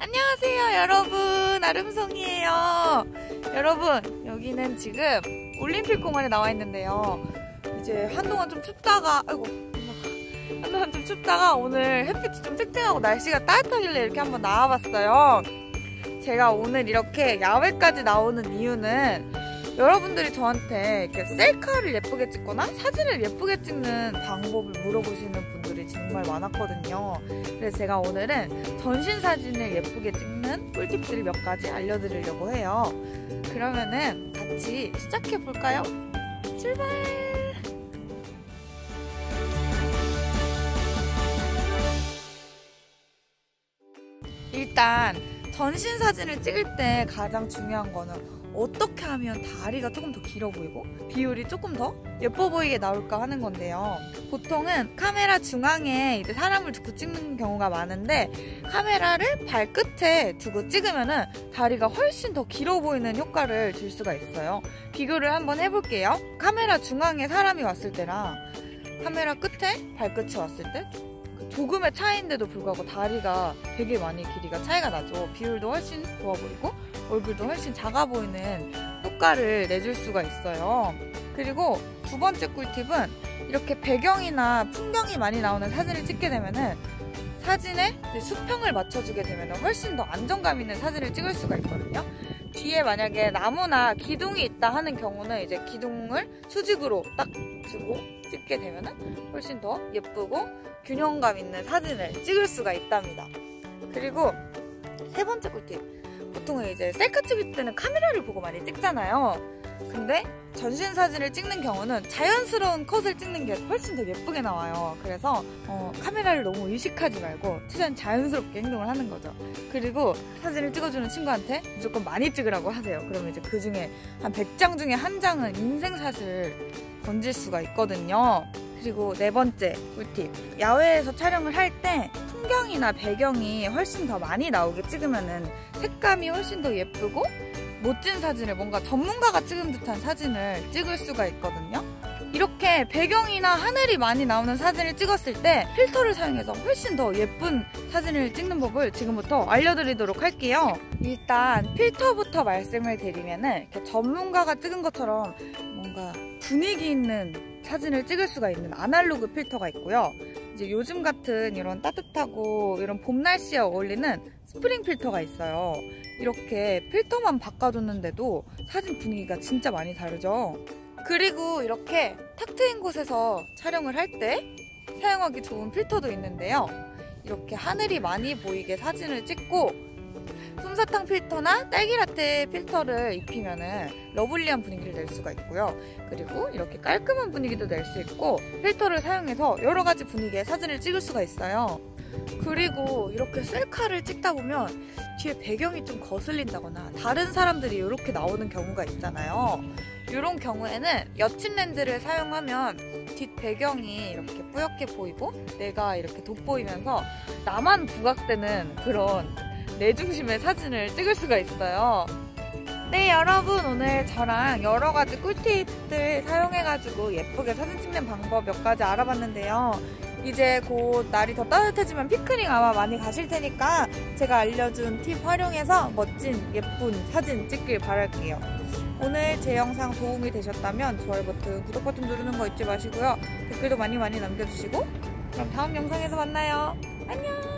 안녕하세요 여러분. 아름송이에요. 여러분 여기는 지금 올림픽 공원에 나와 있는데요. 이제 한동안 좀 춥다가 아이고 한동안 좀 춥다가 오늘 햇빛이 좀 쨍쨍하고 날씨가 따뜻하길래 이렇게 한번 나와봤어요. 제가 오늘 이렇게 야외까지 나오는 이유는 여러분들이 저한테 이렇게 셀카를 예쁘게 찍거나 사진을 예쁘게 찍는 방법을 물어보시는 분들이 정말 많았거든요. 그래서 제가 오늘은 전신 사진을 예쁘게 찍는 꿀팁들을 몇 가지 알려드리려고 해요. 그러면은 같이 시작해 볼까요? 출발! 일단 전신 사진을 찍을 때 가장 중요한 거는 어떻게 하면 다리가 조금 더 길어 보이고 비율이 조금 더 예뻐 보이게 나올까 하는 건데요. 보통은 카메라 중앙에 이제 사람을 두고 찍는 경우가 많은데 카메라를 발끝에 두고 찍으면은 다리가 훨씬 더 길어 보이는 효과를 줄 수가 있어요. 비교를 한번 해볼게요. 카메라 중앙에 사람이 왔을 때랑 카메라 끝에 발끝이 왔을 때 조금의 차이인데도 불구하고 다리가 되게 많이 길이가 차이가 나죠. 비율도 훨씬 좋아 보이고 얼굴도 훨씬 작아 보이는 효과를 내줄 수가 있어요. 그리고 두 번째 꿀팁은 이렇게 배경이나 풍경이 많이 나오는 사진을 찍게 되면은 사진에 수평을 맞춰주게 되면 훨씬 더 안정감 있는 사진을 찍을 수가 있거든요. 뒤에 만약에 나무나 기둥이 있다 하는 경우는 이제 기둥을 수직으로 딱 주고 찍게 되면은 훨씬 더 예쁘고 균형감 있는 사진을 찍을 수가 있답니다. 그리고 세 번째 꿀팁. 보통은 이제 셀카 찍을 때는 카메라를 보고 많이 찍잖아요. 근데 전신 사진을 찍는 경우는 자연스러운 컷을 찍는 게 훨씬 더 예쁘게 나와요. 그래서 어, 카메라를 너무 의식하지 말고 최대한 자연스럽게 행동을 하는 거죠. 그리고 사진을 찍어주는 친구한테 무조건 많이 찍으라고 하세요. 그러면 이제 그 중에 한 100장 중에 한 장은 인생샷을 건질 수가 있거든요. 그리고 네 번째 꿀팁. 야외에서 촬영을 할 때 풍경이나 배경이 훨씬 더 많이 나오게 찍으면은 색감이 훨씬 더 예쁘고 멋진 사진을 뭔가 전문가가 찍은 듯한 사진을 찍을 수가 있거든요. 이렇게 배경이나 하늘이 많이 나오는 사진을 찍었을 때 필터를 사용해서 훨씬 더 예쁜 사진을 찍는 법을 지금부터 알려드리도록 할게요. 일단 필터부터 말씀을 드리면은 전문가가 찍은 것처럼 뭔가 분위기 있는 사진을 찍을 수가 있는 아날로그 필터가 있고요. 이제 요즘 같은 이런 따뜻하고 이런 봄 날씨에 어울리는 스프링 필터가 있어요. 이렇게 필터만 바꿔줬는데도 사진 분위기가 진짜 많이 다르죠. 그리고 이렇게 탁 트인 곳에서 촬영을 할 때 사용하기 좋은 필터도 있는데요. 이렇게 하늘이 많이 보이게 사진을 찍고 솜사탕 필터나 딸기라떼 필터를 입히면은 러블리한 분위기를 낼 수가 있고요. 그리고 이렇게 깔끔한 분위기도 낼 수 있고 필터를 사용해서 여러 가지 분위기의 사진을 찍을 수가 있어요. 그리고 이렇게 셀카를 찍다 보면 뒤에 배경이 좀 거슬린다거나 다른 사람들이 이렇게 나오는 경우가 있잖아요. 이런 경우에는 여친 렌즈를 사용하면 뒷 배경이 이렇게 뿌옇게 보이고 내가 이렇게 돋보이면서 나만 부각되는 그런 내 중심의 사진을 찍을 수가 있어요. 네 여러분 오늘 저랑 여러 가지 꿀팁들 사용해가지고 예쁘게 사진 찍는 방법 몇 가지 알아봤는데요. 이제 곧 날이 더 따뜻해지면 피크닉 아마 많이 가실 테니까 제가 알려준 팁 활용해서 멋진 예쁜 사진 찍길 바랄게요. 오늘 제 영상 도움이 되셨다면 좋아요 버튼, 구독 버튼 누르는 거 잊지 마시고요. 댓글도 많이 많이 남겨주시고 그럼 다음 영상에서 만나요. 안녕!